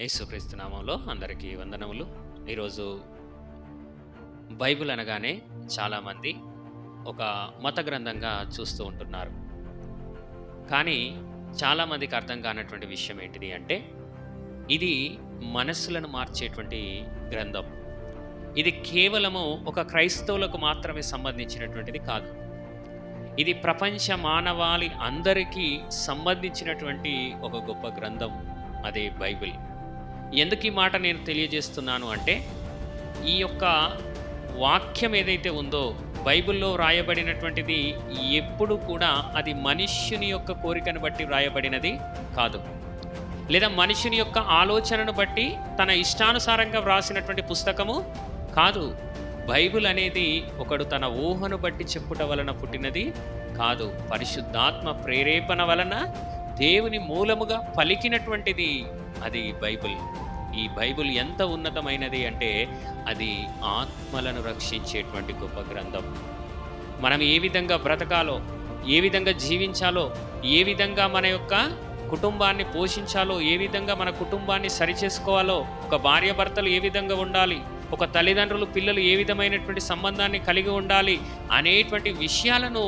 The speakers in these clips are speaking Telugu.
యేసుక్రీస్తు నామంలో అందరికీ వందనములు. ఈరోజు బైబిల్ అనగానే చాలామంది ఒక మత గ్రంథంగా చూస్తూ ఉంటున్నారు. కానీ చాలామందికి అర్థం కానటువంటి విషయం ఏంటిది అంటే ఇది మనస్సులను మార్చేటువంటి గ్రంథం. ఇది కేవలము ఒక క్రైస్తవులకు మాత్రమే సంబంధించినటువంటిది కాదు. ఇది ప్రపంచ మానవాళి అందరికీ సంబంధించినటువంటి ఒక గొప్ప గ్రంథం అదే బైబిల్. ఎందుకు ఈ మాట నేను తెలియజేస్తున్నాను అంటే ఈ యొక్క వాక్యం ఏదైతే ఉందో బైబిల్లో వ్రాయబడినటువంటిది ఎప్పుడు కూడా అది మనుష్యుని యొక్క కోరికను బట్టి వ్రాయబడినది కాదు. లేదా మనుషుని యొక్క ఆలోచనను బట్టి తన ఇష్టానుసారంగా వ్రాసినటువంటి పుస్తకము కాదు. బైబిల్ అనేది ఒకడు తన ఊహను బట్టి చెప్పుట వలన పుట్టినది కాదు. పరిశుద్ధాత్మ ప్రేరేపణ వలన దేవుని మూలముగా పలికినటువంటిది అది బైబిల్. ఈ బైబిల్ ఎంత ఉన్నతమైనది అంటే అది ఆత్మలను రక్షించేటువంటి గొప్ప గ్రంథం. మనం ఏ విధంగా బ్రతకాలో ఏ విధంగా జీవించాలో ఏ విధంగా మన యొక్క కుటుంబాన్ని పోషించాలో ఏ విధంగా మన కుటుంబాన్ని సరిచేసుకోవాలో ఒక భార్యాభర్తలు ఏ విధంగా ఉండాలి ఒక తల్లిదండ్రులు పిల్లలు ఏ విధమైనటువంటి సంబంధాన్ని కలిగి ఉండాలి అనేటువంటి విషయాలను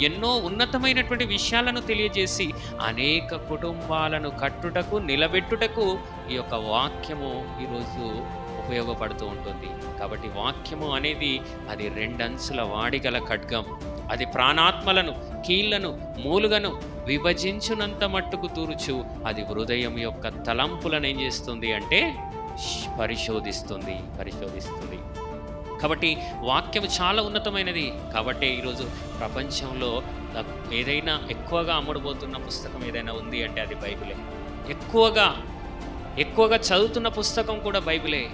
ఎన్నో ఉన్నతమైనటువంటి విషయాలను తెలియజేసి అనేక కుటుంబాలను కట్టుటకు నిలబెట్టుటకు ఈ యొక్క వాక్యము ఈరోజు ఉపయోగపడుతూ ఉంటుంది. కాబట్టి వాక్యము అనేది అది రెండంచుల వాడిగల ఖడ్గం. అది ప్రాణాత్మలను కీళ్ళను మూలుగను విభజించునంత మట్టుకు తూరుచు అది హృదయం యొక్క తలంపులను ఏం చేస్తుంది అంటే పరిశోధిస్తుంది పరిశోధిస్తుంది. కాబట్టి వాక్యం చాలా ఉన్నతమైనది. కాబట్టి ఈరోజు ప్రపంచంలో ఏదైనా ఎక్కువగా అమ్ముడుపోతున్న పుస్తకం ఏదైనా ఉంది అంటే అది బైబిలే. ఎక్కువగా ఎక్కువగా చదువుతున్న పుస్తకం కూడా బైబిలే.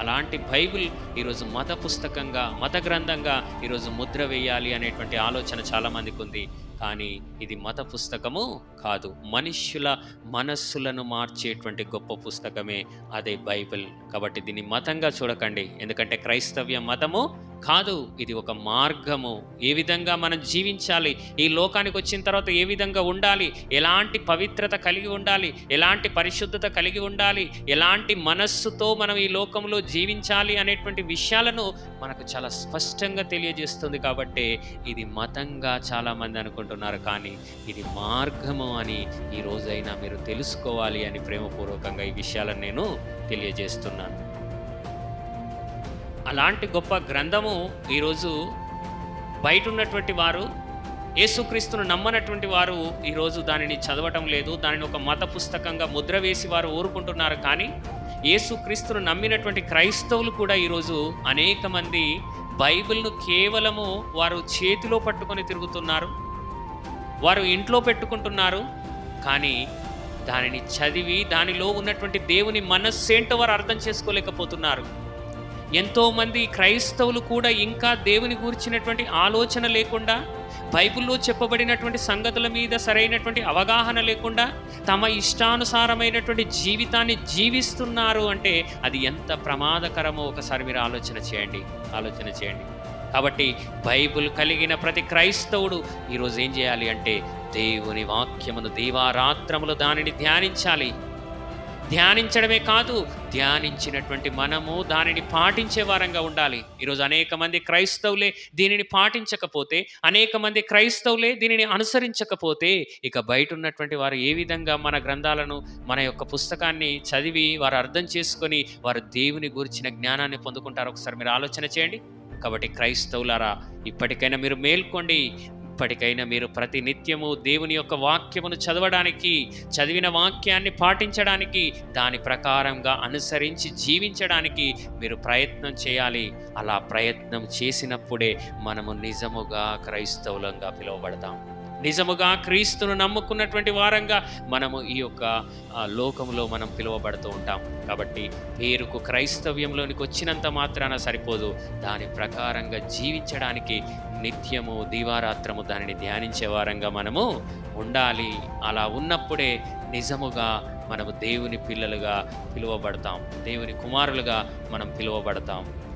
అలాంటి బైబిల్ ఈరోజు మత పుస్తకంగా మత గ్రంథంగా ఈరోజు ముద్ర వేయాలి అనేటువంటి ఆలోచన చాలామందికి ఉంది. కానీ ఇది మత పుస్తకము కాదు. మనుష్యుల మనస్సులను మార్చేటువంటి గొప్ప పుస్తకమే అదే బైబిల్. కాబట్టి దీన్ని మతంగా చూడకండి. ఎందుకంటే క్రైస్తవ్య మతము కాదు ఇది ఒక మార్గము. ఏ విధంగా మనం జీవించాలి? ఈ లోకానికి వచ్చిన తర్వాత ఏ విధంగా ఉండాలి? ఎలాంటి పవిత్రత కలిగి ఉండాలి? ఎలాంటి పరిశుద్ధత కలిగి ఉండాలి? ఎలాంటి మనస్సుతో మనం ఈ లోకంలో జీవించాలి అనేటువంటి విషయాలను మనకు చాలా స్పష్టంగా తెలియజేస్తుంది కాబట్టి ఇది మతంగా చాలామంది అనుకుంటున్నారు. కానీ ఇది మార్గము అని ఈ రోజైనా మీరు తెలుసుకోవాలి అని ప్రేమపూర్వకంగా ఈ విషయాలను నేను తెలియజేస్తున్నాను. అలాంటి గొప్ప గ్రంథము ఈరోజు బయట ఉన్నటువంటి వారు యేసుక్రీస్తును నమ్మనటువంటి వారు ఈరోజు దానిని చదవటం లేదు దానిని ఒక మత పుస్తకంగా ముద్ర వేసి వారు ఊరుకుంటున్నారు. కానీ యేసుక్రీస్తును నమ్మినటువంటి క్రైస్తవులు కూడా ఈరోజు అనేక మంది బైబిల్ను కేవలము వారు చేతిలో పట్టుకొని తిరుగుతున్నారు వారు ఇంట్లో పెట్టుకుంటున్నారు. కానీ దానిని చదివి దానిలో ఉన్నటువంటి దేవుని మనస్సేంటో వారు అర్థం చేసుకోలేకపోతున్నారు. ఎంతోమంది క్రైస్తవులు కూడా ఇంకా దేవుని గూర్చినటువంటి ఆలోచన లేకుండా బైబిల్లో చెప్పబడినటువంటి సంగతుల మీద సరైనటువంటి అవగాహన లేకుండా తమ ఇష్టానుసారమైనటువంటి జీవితాన్ని జీవిస్తున్నారు అంటే అది ఎంత ప్రమాదకరమో ఒకసారి మీరు ఆలోచన చేయండి ఆలోచన చేయండి. కాబట్టి బైబిల్ కలిగిన ప్రతి క్రైస్తవుడు ఈరోజు ఏం చేయాలి అంటే దేవుని వాక్యమును దీవారాత్రములు దానిని ధ్యానించాలి. ధ్యానించడమే కాదు ధ్యానించినటువంటి మనము దానిని పాటించే వారంగా ఉండాలి. ఈరోజు అనేక మంది క్రైస్తవులే దీనిని పాటించకపోతే అనేక మంది క్రైస్తవులే దీనిని అనుసరించకపోతే ఇక బయట ఉన్నటువంటి వారు ఏ విధంగా మన గ్రంథాలను మన యొక్క పుస్తకాన్ని చదివి వారు అర్థం చేసుకొని వారు దేవుని గురించిన జ్ఞానాన్ని పొందుకుంటారు ఒకసారి మీరు ఆలోచన చేయండి. కాబట్టి క్రైస్తవులారా ఇప్పటికైనా మీరు మేల్కోండి ఇప్పటికైనా మీరు ప్రతి నిత్యము దేవుని యొక్క వాక్యమును చదవడానికి చదివిన వాక్యాన్ని పాటించడానికి దాని ప్రకారంగా అనుసరించి జీవించడానికి మీరు ప్రయత్నం చేయాలి. అలా ప్రయత్నం చేసినప్పుడే మనము నిజముగా క్రైస్తవులంగా పిలువబడతాం. నిజముగా క్రీస్తును నమ్ముకున్నటువంటి వారంగా మనము ఈ యొక్క లోకంలో మనం పిలువబడుతూ ఉంటాం. కాబట్టి పేరుకు క్రైస్తవ్యంలోనికి వచ్చినంత మాత్రాన సరిపోదు. దాని ప్రకారంగా జీవించడానికి నిత్యము దీవారాత్రము దానిని ధ్యానించే వారంగా మనము ఉండాలి. అలా ఉన్నప్పుడే నిజముగా మనము దేవుని పిల్లలుగా పిలువబడతాం. దేవుని కుమారులుగా మనం పిలువబడతాం.